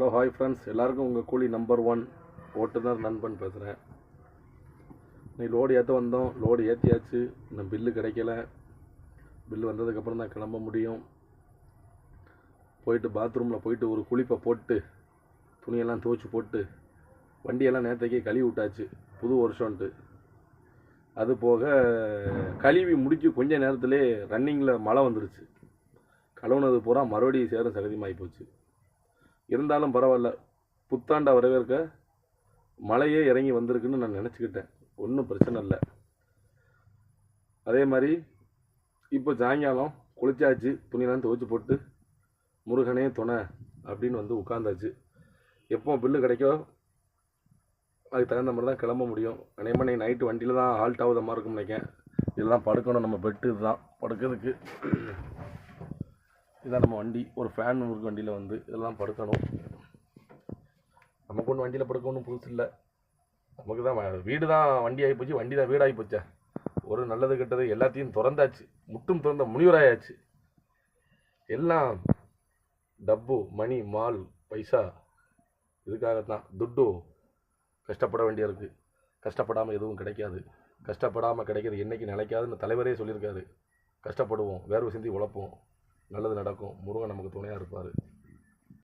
Hello hi friends எல்லாருக்கும் உங்கள் கூலி நம்பர் ஒன் ஓட்டுநர் நண்பன் பேசுகிறேன் நீ லோடு ஏற்ற வந்தோம். லோடு ஏற்றியாச்சு இன்னும் பில்லு கிடைக்கல. பில்லு வந்ததுக்கப்புறம் தான் கிளம்ப முடியும். போயிட்டு பாத்ரூமில் போயிட்டு ஒரு குளிப்பை போட்டு துணியெல்லாம் துவைச்சி போட்டு வண்டியெல்லாம் நேற்றுக்கே கழுவி விட்டாச்சு. புது வருஷம்ன்ட்டு. அது போக கழுவி முடிச்சு கொஞ்ச நேரத்துலேயே ரன்னிங்கில் மழை வந்துருச்சு. கழுவுனது பூரா மறுபடியும் சேரும் சகதியமாகி போச்சு. இருந்தாலும் பரவாயில்ல. புத்தாண்டை வரவேற்க மழையே இறங்கி வந்திருக்குன்னு நான் நினச்சிக்கிட்டேன். ஒன்றும் பிரச்சனை இல்லை. அதே மாதிரி இப்போ சாயங்காலம் குளிச்சாச்சு துணியெல்லாம் துவைச்சி போட்டு முருகனே துணை அப்படின்னு வந்து உட்காந்தாச்சு எப்போ பில்லு கிடைக்கோ அதுக்கு தகுந்த மாதிரி தான் கிளம்ப முடியும். அநேகமாக நீ நைட்டு வண்டியில் தான் ஹால்ட் ஆகுத மாதிரி இருக்கும்னு நினைக்கேன் இதெல்லாம் படுக்கணும். நம்ம பெட்டு இதுதான். படுக்கிறதுக்கு இதான் நம்ம வண்டி. ஒரு ஃபேன் இருக்கு வண்டியில் வந்து இதெல்லாம் படுக்கணும். நமக்கு ஒன்று வண்டியில் படுக்கணும் புதுசு இல்லை. நமக்கு தான் வீடு தான் வண்டி ஆகி போச்சு வண்டி தான் வீடாகி போச்சா. ஒரு நல்லது கெட்டது எல்லாத்தையும் திறந்தாச்சு. முட்டும் திறந்த முனிவராயாச்சு. எல்லாம் டப்பு மணி மால் பைசா. இதுக்காகத்தான். துட்டு கஷ்டப்பட வேண்டியிருக்கு. கஷ்டப்படாமல் எதுவும் கிடைக்காது. கஷ்டப்படாமல் கிடைக்கிறது என்றைக்கு நிலைக்காதுன்னு தலைவரே சொல்லியிருக்காரு. கஷ்டப்படுவோம் வேர்வை சிந்தி உழைப்போம். நல்லது நடக்கும். முருகன் நமக்கு துணையாக இருப்பார்.